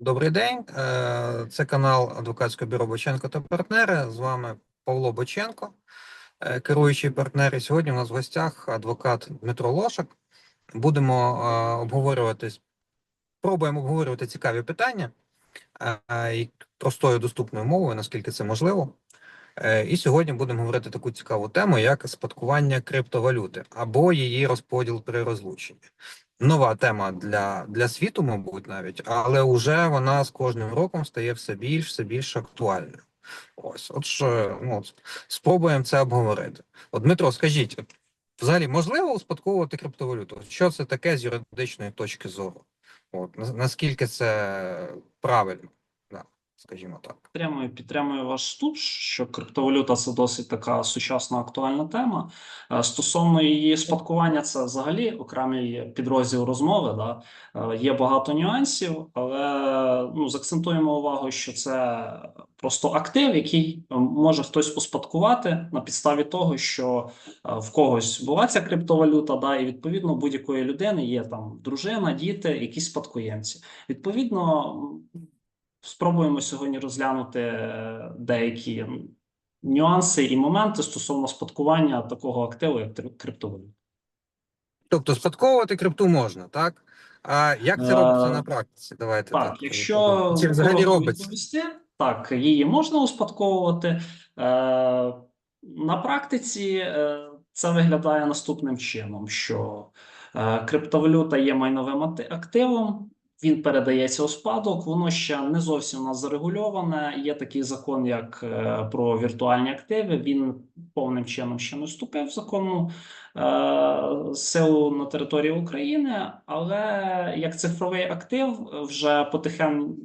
Добрий день. Е, Це канал адвокатського бюро Боченко та партнери. З вами Павло Боченко, е, керуючий партнер. І сьогодні у нас в гостях адвокат Дмитро Лошак. Будемо е, обговорювати, пробуємо обговорювати цікаві питання і простою доступною мовою, наскільки це можливо. І сьогодні будемо говорити таку цікаву тему, як спадкування криптовалюти або її розподіл при розлученні. Нова тема для, для світу, мабуть, навіть, але вже вона з кожним роком стає все більш все більш актуальною. Ось, от що, ну, спробуємо це обговорити. От, Дмитро, скажіть, взагалі можливо успадковувати криптовалюту? Що це таке з юридичної точки зору? От, наскільки це правильно, скажімо так. Підтримую, підтримую ваш вступ, що криптовалюта це досить така сучасна актуальна тема. Е, Стосовно її спадкування, це взагалі окремий підрозділ розмови. Да? Е, Є багато нюансів, але ну, заакцентуємо увагу, що це просто актив, який е, може хтось успадкувати на підставі того, що в когось була ця криптовалюта, да, і відповідно будь-якої людини є там дружина, діти, якісь спадкоємці. Відповідно, спробуємо сьогодні розглянути е, деякі нюанси і моменти стосовно спадкування такого активу, як криптовалюта. Тобто спадковувати крипту можна, так? А як це Е, робиться на практиці? Давайте Так, так. якщо Чи взагалі робиться? відповісти, так, її можна успадковувати. Е, на практиці це виглядає наступним чином: що криптовалюта є майновим активом. Він передається у спадок, воно ще не зовсім у нас зарегульоване. Є такий закон, як е, про віртуальні активи. Він повним чином ще не вступив в законну е, силу на території України, але як цифровий актив вже потихеньку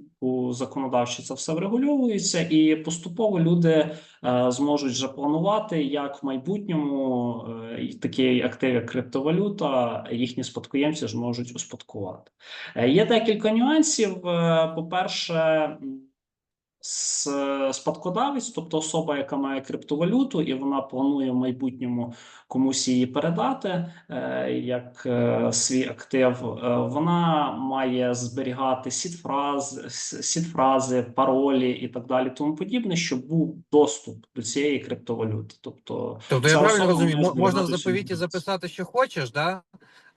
законодавчо це все врегульовується, і поступово люди е, зможуть вже планувати, як в майбутньому е, такий актив, як криптовалюта, їхні спадкоємці зможуть успадкувати. Е, Є декілька нюансів. Е, По-перше, м, с- спадкодавець, тобто особа, яка має криптовалюту, і вона планує в майбутньому комусь її передати е, як е, свій актив, е, вона має зберігати сід-фраз, паролі і так далі, тому подібне, щоб був доступ до цієї криптовалюти. Тобто, Тобто я правильно розумію, можна в заповіті записати, що хочеш, да?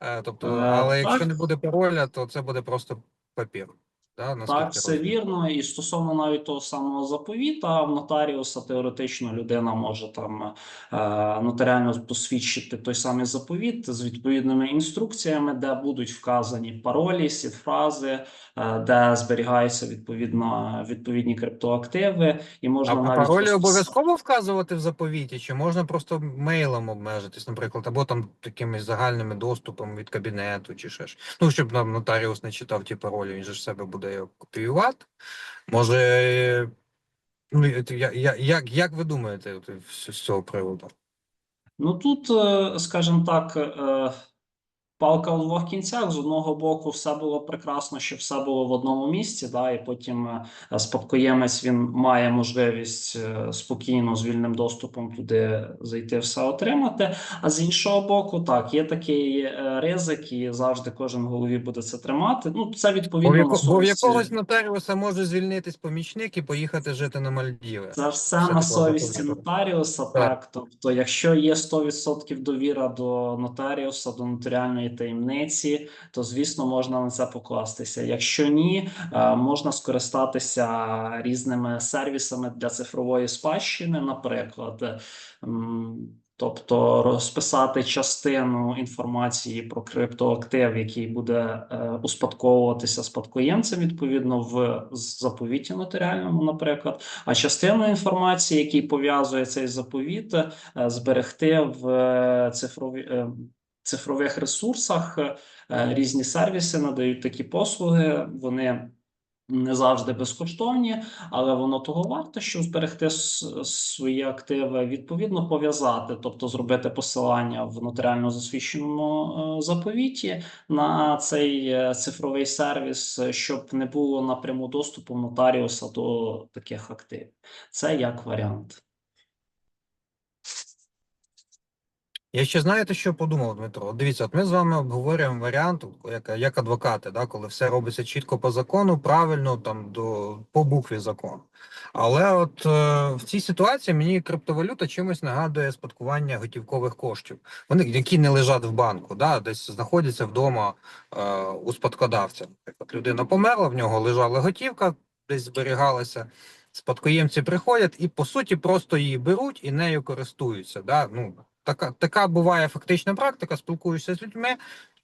Е, Тобто, Е, але якщо не буде пароля, то це буде просто папір. Да? Так, все розумію. вірно. І стосовно навіть того самого заповіта, в нотаріуса теоретично людина може там е, нотаріально посвідчити той самий заповіт з відповідними інструкціями, де будуть вказані паролі, сід-фрази, е, де зберігаються відповідно відповідні криптоактиви, і можна а навіть паролі розпис- обов'язково вказувати в заповіті, чи можна просто мейлом обмежитись, наприклад, або там такими загальними доступами від кабінету, чи ще ж. Ну, щоб нам нотаріус не читав ті паролі, він же ж себе буде його копіювати. Може, ну, я- я- як, як ви думаєте з з цього приводу? Ну тут, е, скажімо так, е, палка у двох кінцях. З одного боку, все було прекрасно, що все було в одному місці, да, і потім е, спадкоємець він має можливість е, спокійно з вільним доступом туди зайти, все отримати. А з іншого боку, так, є такий е, ризик, і завжди кожен в голові буде це тримати. Ну, це Бо відповідно на яко, бо в якогось нотаріуса може звільнитись помічник і поїхати жити на Мальдіви. Це все Все на совісті нотаріуса, Так. так. Тобто, якщо є 100% довіра до нотаріуса, до нотаріальної таємниці, то звісно можна на це покластися. Якщо ні, е, можна скористатися різними сервісами для цифрової спадщини, наприклад. Тобто розписати частину інформації про криптоактив, який буде е, успадковуватися спадкоємцем, відповідно в заповіті нотаріальному, наприклад, а частину інформації, який пов'язує цей заповіт, е, зберегти в е, цифрові, е, цифрових ресурсах. Е, Різні сервіси надають такі послуги. Вони не завжди безкоштовні, але воно того варте, щоб зберегти свої активи, відповідно пов'язати, тобто зробити посилання в нотаріально засвідченому е, заповіті на цей е, цифровий сервіс, щоб не було напряму доступу нотаріуса до таких активів. Це як варіант. Я ще знаєте, що подумав, Дмитро? Дивіться, от ми з вами обговорюємо варіант, як, як адвокати, да, коли все робиться чітко по закону, правильно там до по букві закону. Але от е, в цій ситуації мені криптовалюта чимось нагадує спадкування готівкових коштів. Вони які не лежать в банку, да, десь знаходяться вдома е, у спадкодавця. Наприклад, людина померла, в нього лежала готівка, десь зберігалася. Спадкоємці приходять і по суті просто її беруть і нею користуються. Да? Ну така, така буває фактична практика. Спілкуюся з людьми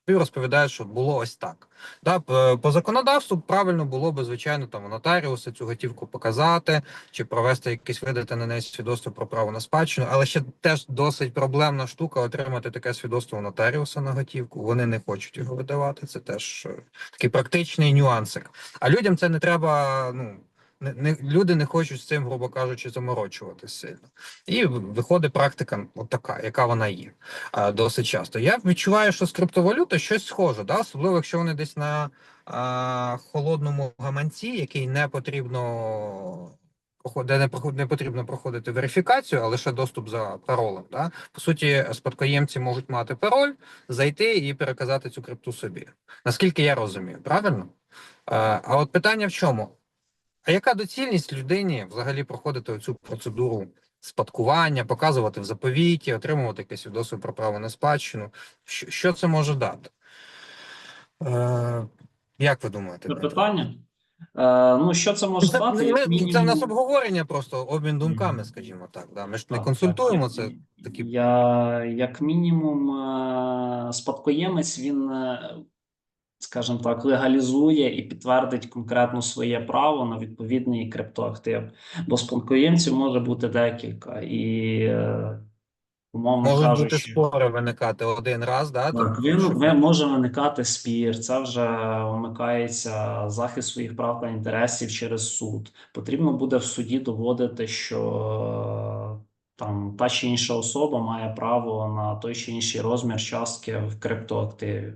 і розповідають, що було ось так. Да, по законодавству правильно було би, звичайно, там у цю готівку показати чи провести якесь видати на неї свідоцтво про право на спадщину, але ще теж досить проблемна штука отримати таке свідоцтво нотаріуса на готівку. Вони не хочуть його видавати. Це теж е, такий практичний нюансик. А людям це не треба. Ну не, люди не хочуть з цим, грубо кажучи, заморочуватися сильно. І виходить практика, от така, яка вона є а, досить часто. Я відчуваю, що з криптовалюти щось схоже, да? особливо якщо вони десь на а, холодному гаманці, який не потрібно. Де не не потрібно проходити верифікацію, а лише доступ за паролем. Да? По суті, спадкоємці можуть мати пароль, зайти і переказати цю крипту собі. Наскільки я розумію, правильно? А от питання в чому? А яка доцільність людині взагалі проходити цю процедуру спадкування, показувати в заповіті, отримувати якесь свідоцтво про право на спадщину? Що, що це може дати? Е, як ви думаєте? Це питання. Е, ну, що це може Це, дати? ми- Як це в нас обговорення, просто обмін думками, скажімо так. Да? Ми ж не Так, консультуємо так. це. такі- Я, як мінімум, е, спадкоємець, він, е, скажімо так, легалізує і підтвердить конкретно своє право на відповідний криптоактив. Бо спадкоємців може бути декілька, і е, умовно Можуть бути спори виникати один раз, да? Так, там, він ви- може виникати спір. Це вже вмикається захист своїх прав та інтересів через суд. Потрібно буде в суді доводити, що там та чи інша особа має право на той чи інший розмір частки в криптоактиві.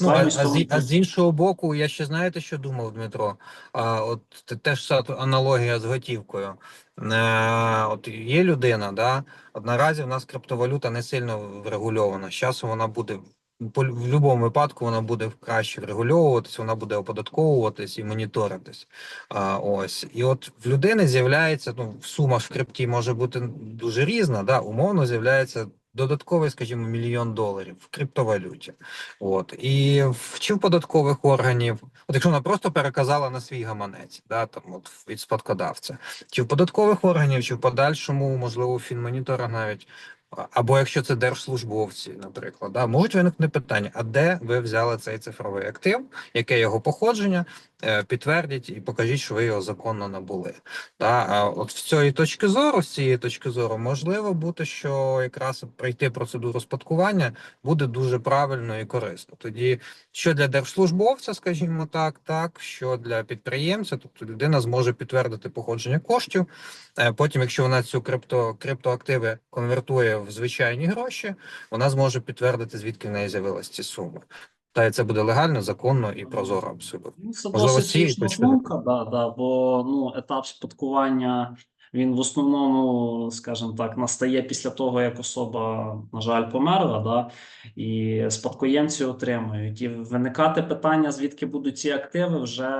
Ну, а, того, а, з, а з іншого боку, я ще знаєте, що думав, Дмитро? А, от теж аналогія з готівкою. Е, от є людина, да? От наразі в нас криптовалюта не сильно врегульована. З часом вона буде в будь-якому випадку вона буде краще врегульовуватись, вона буде оподатковуватись і моніторитись. А, ось. І от в людини з'являється, ну, сума в крипті може бути дуже різна, да? умовно з'являється додатковий, скажімо, мільйон доларів в криптовалюті. От і в чи в податкових органів, от якщо вона просто переказала на свій гаманець, да там от від спадкодавця, чи в податкових органів, чи в подальшому, можливо, фінмоніторах навіть. Або якщо це держслужбовці, наприклад, да, можуть виникнути питання: а де ви взяли цей цифровий актив, яке його походження? Е, Підтвердіть і покажіть, що ви його законно набули. Да, а от з цієї точки зору, з цієї точки зору, можливо бути, що якраз пройти процедуру спадкування буде дуже правильно і корисно. Тоді що для держслужбовця, скажімо так, так що для підприємця, тобто людина зможе підтвердити походження коштів. Е, Потім, якщо вона цю крипто, криптоактиви конвертує в звичайні гроші, вона зможе підтвердити, звідки в неї з'явились ці суми. Та і це буде легально, законно і прозоро абсолютно. Ну, це досить да, да, бо ну, етап спадкування він в основному, скажімо так, настає після того, як особа, на жаль, померла, да, і спадкоємці отримують. І виникати питання, звідки будуть ці активи, вже,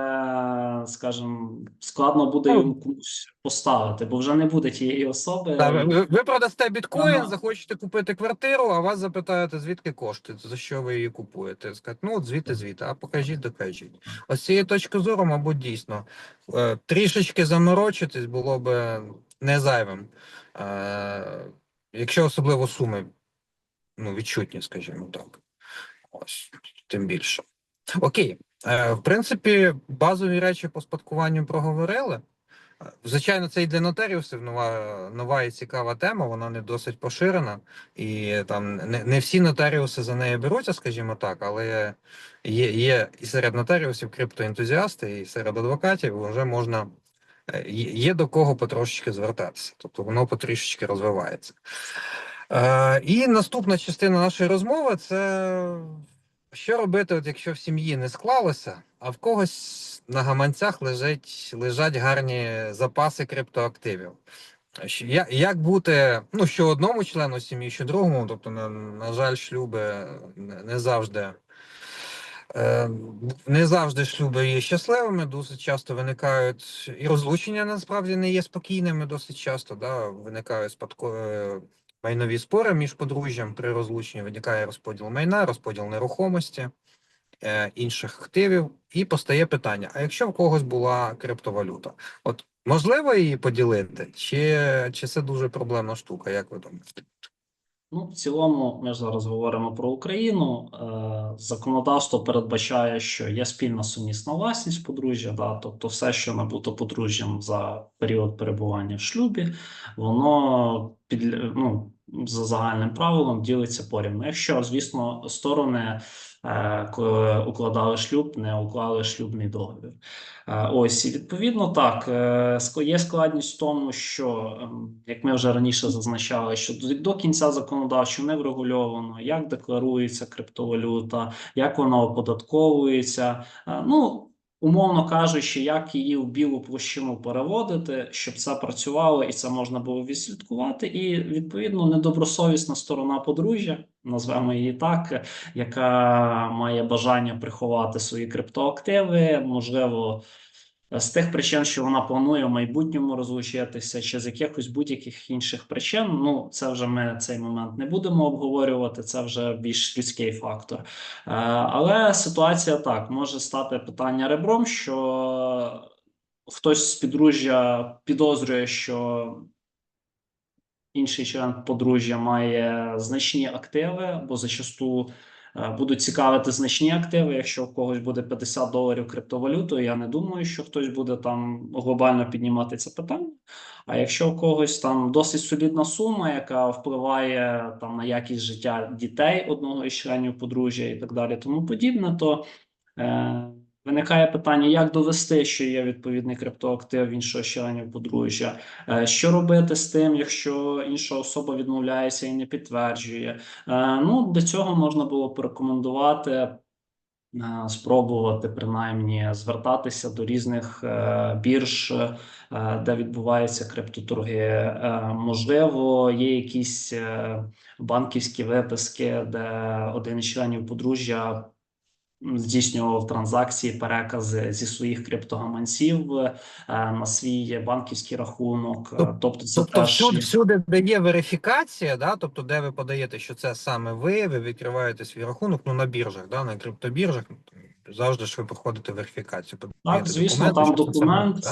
скажімо, складно буде Ну, йому комусь поставити, бо вже не буде тієї особи. Та, ви, ви- продасте біткоін, Ага. захочете купити квартиру, а вас запитаєте, звідки кошти, за що ви її купуєте. Скажете, ну от звідти, звідти, а покажіть, докажіть. Ось з цієї точки зору, мабуть, дійсно е, трішечки заморочитись було б не зайвим. Е, якщо особливо суми ну, відчутні, скажімо так. Ось, тим більше. Окей. Е, в принципі, базові речі по спадкуванню проговорили. Е, Звичайно, це і для нотаріусів нова, нова і цікава тема, вона не досить поширена, і там не, не всі нотаріуси за неї беруться, скажімо так, але є, є і серед нотаріусів криптоентузіасти, і серед адвокатів вже можна є є до кого потрошечки звертатися, тобто воно потрішечки розвивається. Е, і наступна частина нашої розмови це що робити, от якщо в сім'ї не склалося, а в когось на гаманцях лежать, лежать гарні запаси криптоактивів. Як бути, ну, що одному члену сім'ї, що другому, тобто, на, на жаль, шлюби не завжди. Е, не завжди шлюби є щасливими, досить часто виникають і розлучення насправді не є спокійними, досить часто да, виникають спадко, е, майнові спори між подружжям при розлученні, виникає розподіл майна, розподіл нерухомості, е, інших активів, і постає питання: а якщо в когось була криптовалюта, от можливо її поділити, чи, чи це дуже проблемна штука, як ви думаєте? Ну, в цілому, ми зараз говоримо про Україну. Е, законодавство передбачає, що є спільна сумісна власність подружжя, да, тобто все, що набуто подружжям за період перебування в шлюбі, воно під ну, за загальним правилом ділиться порівну. Якщо, звісно, сторони, коли укладали шлюб, не уклали шлюбний договір. Е, Ось і відповідно так е, є складність в тому, що ем, як ми вже раніше зазначали, що до, кінця законодавчо не врегульовано, як декларується криптовалюта, як вона оподатковується. Е, Ну умовно кажучи, як її в білу площину переводити, щоб це працювало і це можна було відслідкувати. І відповідно недобросовісна сторона подружжя, назвемо її так, яка має бажання приховати свої криптоактиви, можливо. З тих причин, що вона планує в майбутньому розлучитися, чи з якихось будь-яких інших причин, ну це вже ми цей момент не будемо обговорювати. Це вже більш людський фактор. Е, але ситуація так може стати питання ребром, що хтось з підружжя підозрює, що інший член подружжя має значні активи, бо зачасту е, будуть цікавити значні активи. Якщо в когось буде 50 доларів криптовалютою, я не думаю, що хтось буде там глобально піднімати це питання. А якщо у когось там досить солідна сума, яка впливає там на якість життя дітей одного із членів подружжя і так далі, тому подібне, то е, виникає питання, як довести, що є відповідний криптоактив іншого членів подружжя. Е, Що робити з тим, якщо інша особа відмовляється і не підтверджує? Е, Ну, для цього можна було порекомендувати. е, Спробувати принаймні звертатися до різних бірж, де відбуваються криптоторги. Можливо, є якісь банківські виписки, де один із членів подружжя здійснював транзакції, перекази зі своїх криптогаманців е, на свій банківський рахунок. Е, Тобто, це Тобто теж всюди, всюди, де є верифікація, да, тобто де ви подаєте, що це саме ви, ви відкриваєте свій рахунок, ну на біржах, да, на криптобіржах, завжди ж ви проходите верифікацію. Так, подаєте звісно, там документ, да?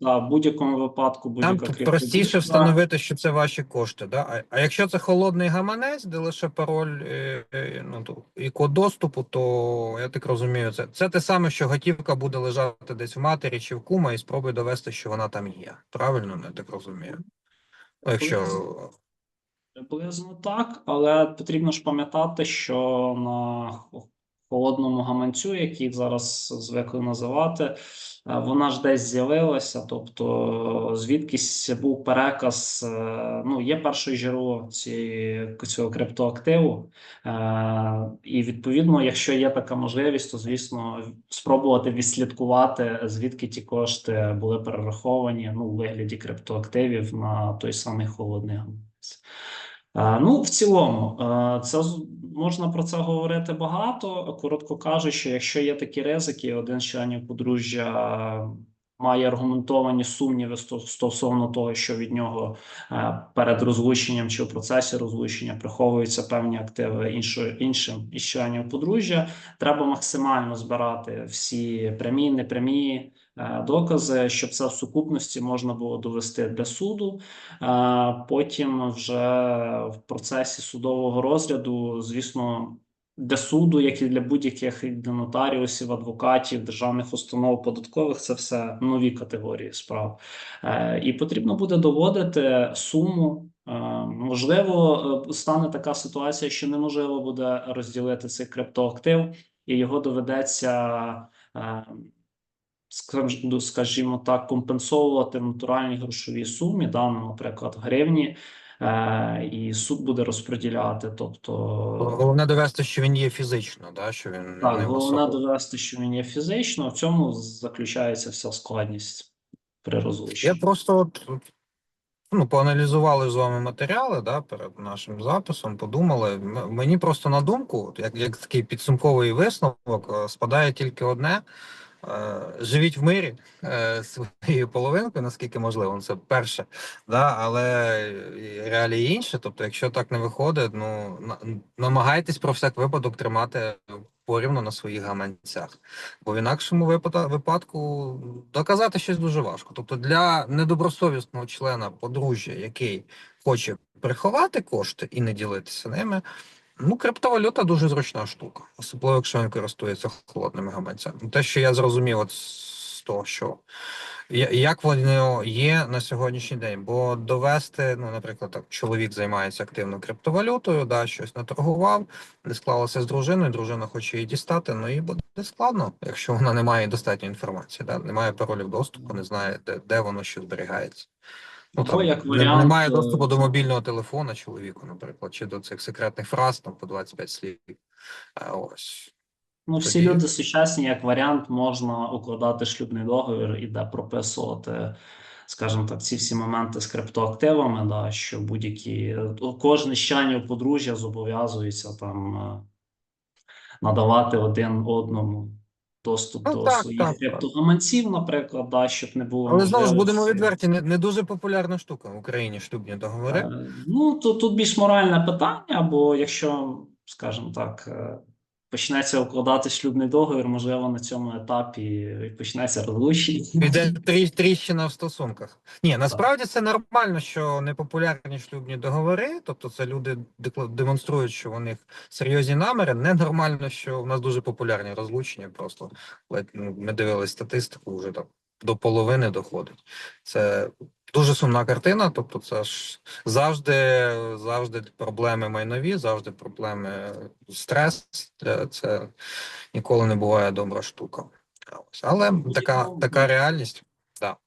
да, в будь-якому випадку Там будь-яка т- криптобіржа. простіше встановити, що це ваші кошти. Да? А, а якщо це холодний гаманець, де лише пароль е, е, ну, то, і код доступу, то я так розумію, це, це те саме, що готівка буде лежати десь в матері чи в кума, і спробуй довести, що вона там є. Правильно, я так розумію. Ну, Якщо Приблизно так, але потрібно ж пам'ятати, що на холодному гаманцю, який зараз звикли називати, е, вона ж десь з'явилася. Тобто, звідкись був переказ. е, Ну, є перше джерело цієї цього криптоактиву, Е, і відповідно, якщо є така можливість, то звісно спробувати відслідкувати, звідки ті кошти були перераховані ну, у вигляді криптоактивів на той самий холодний гаманець. Е, Ну, в цілому, е, це можна про це говорити багато. Коротко кажучи, якщо є такі ризики, один з членів подружжя має аргументовані сумніви сто- стосовно того, що від нього е, перед розлученням чи в процесі розлучення приховуються певні активи іншо- іншим із членів подружжя, треба максимально збирати всі прямі, непрямі докази, щоб це в сукупності можна було довести для суду. Потім вже в процесі судового розгляду, звісно, для суду, як і для будь-яких для нотаріусів, адвокатів, державних установ, податкових, це все нові категорії справ. Е, І потрібно буде доводити суму. Е, Можливо, е, стане така ситуація, що неможливо буде розділити цей криптоактив, і його доведеться. е, скажімо так, компенсовувати в натуральній грошовій сумі, да, ну, наприклад, в гривні, е, і суд буде розподіляти. Тобто, головне довести, що він є фізично, да? що він так, не головне довести, що він є фізично. В цьому заключається вся складність при розлученні. Я просто от от ну, поаналізували з вами матеріали да, перед нашим записом, подумали. Мені просто на думку, як, як такий підсумковий висновок, е, спадає тільки одне. Е, Живіть в мирі е, своєю половинкою, наскільки можливо, Ну, це перше, да, але реалії інше. Тобто, якщо так не виходить, ну на- намагайтесь про всяк випадок тримати порівну на своїх гаманцях. Бо в інакшому випадку доказати щось дуже важко. Тобто для недобросовісного члена подружжя, який хоче приховати кошти і не ділитися ними, ну криптовалюта дуже зручна штука, особливо якщо він користується холодними гаманцями. Те, що я зрозумів, от з того, що як воно є на сьогоднішній день, бо довести, ну, наприклад, так, чоловік займається активно криптовалютою, да, щось наторгував, не склалося з дружиною, дружина хоче її дістати, ну і буде складно, якщо вона не має достатньо інформації, да, немає паролів доступу, не знає, де, де воно що зберігається. Ну, Або там, як варіант, немає е, доступу до мобільного телефона чоловіку, наприклад, чи до цих секретних фраз там по 25 слів. А ось. Ну, всі Тоді- люди сучасні, як варіант, можна укладати шлюбний договір і де прописувати, скажімо так, ці всі моменти з криптоактивами, да, що будь-які кожен з подружжя зобов'язується там е, надавати один одному доступ Ну, до так, своїх так, так. криптогаманців, наприклад, да, щоб не було Але знову ж будемо відверті, не, не дуже популярна штука в Україні шлюбні договори. Е, Ну, то тут більш моральне питання, бо якщо, скажімо так, е, почнеться укладати шлюбний договір, можливо, на цьому етапі почнеться розлучення. Трі, тріщина в стосунках. Ні, насправді це нормально, що непопулярні шлюбні договори, тобто це люди демонструють, що у них серйозні наміри. Ненормально, що в нас дуже популярні розлучення. Просто ледь, ну, ми дивились статистику, вже там до половини доходить. Це дуже сумна картина. Тобто, це ж завжди, завжди проблеми майнові, завжди проблеми стрес. Це, ніколи не буває добра штука. Але така, така реальність.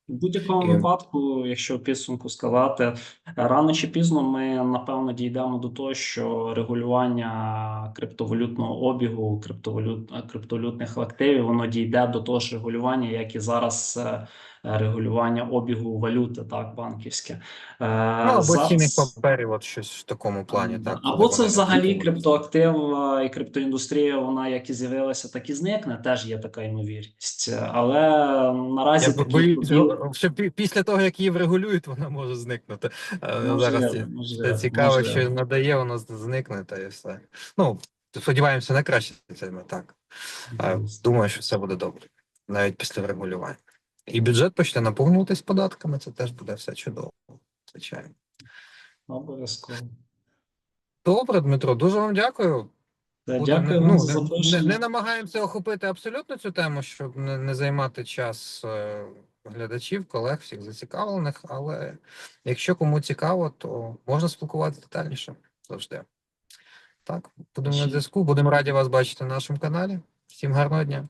В будь-якому І- випадку, якщо підсумку сказати, рано чи пізно ми напевно дійдемо до того, що регулювання криптовалютного обігу, криптовалют, криптовалютних активів, воно дійде до того ж регулювання, як і зараз е, регулювання обігу валюти, так, банківське. Е, Ну, або зараз- цінних паперів, от щось в такому плані. Так, Або це взагалі криптоактив е, і криптоіндустрія, вона як і з'явилася, так і зникне. Теж є така ймовірність. Але наразі Я боюся, подій- що після того, як її врегулюють, вона може зникнути. Е, Можливо, Зараз це- можливо, цікаво, можливо. що надає, воно з- зникне, та і все. Ну, сподіваємося на краще це так. Думаю, що все буде добре, навіть після врегулювання. І бюджет почне наповнюватись податками, це теж буде все чудово, звичайно. Обов'язково. Добре, Дмитро, дуже вам дякую. Та Буде- Дякую ну, вам за не, не, не намагаємося охопити абсолютно цю тему, щоб не, не займати час е, глядачів, колег, всіх зацікавлених. Але якщо кому цікаво, то можна спілкуватися детальніше завжди. Так, будемо на зв'язку. Будемо раді вас бачити на нашому каналі. Всім гарного дня.